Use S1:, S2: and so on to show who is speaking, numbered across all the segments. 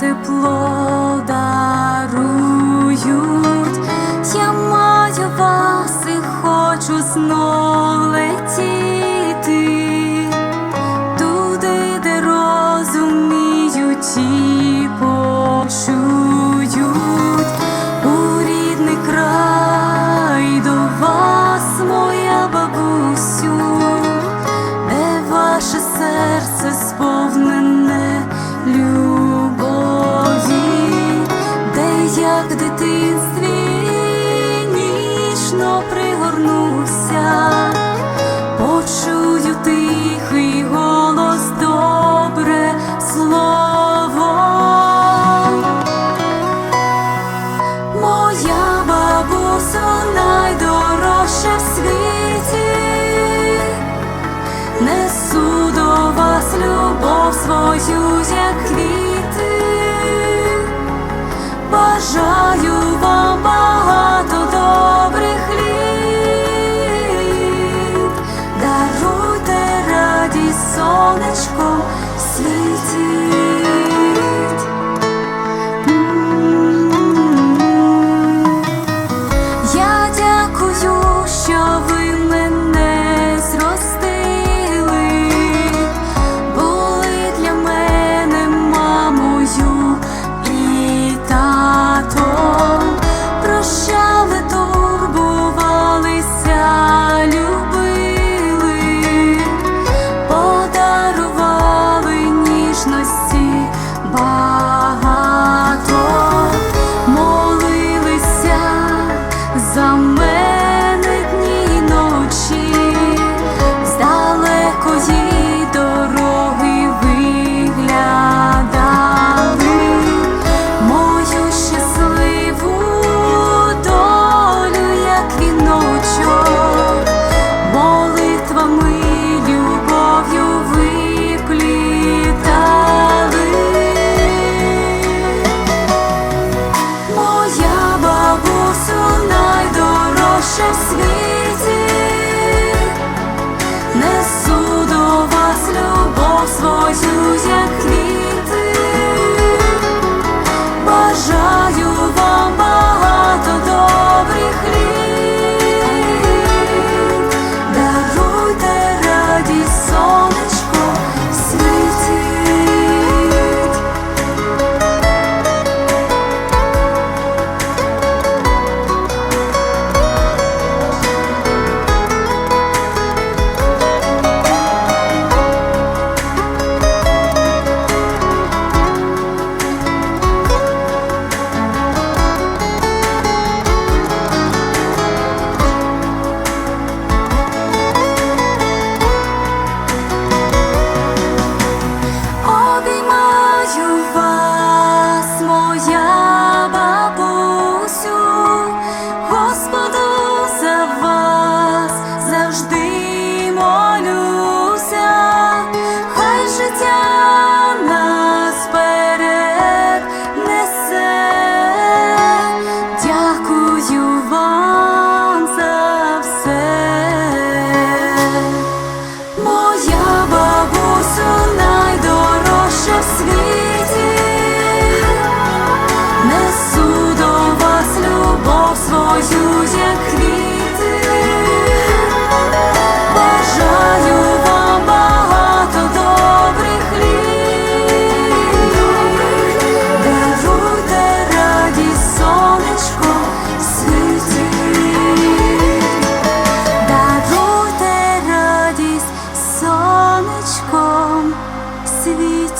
S1: тепло дарують, я маю вас і хочу знов. як дитинстві нічно пригорнувся, почув. сонечко світі.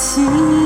S1: 心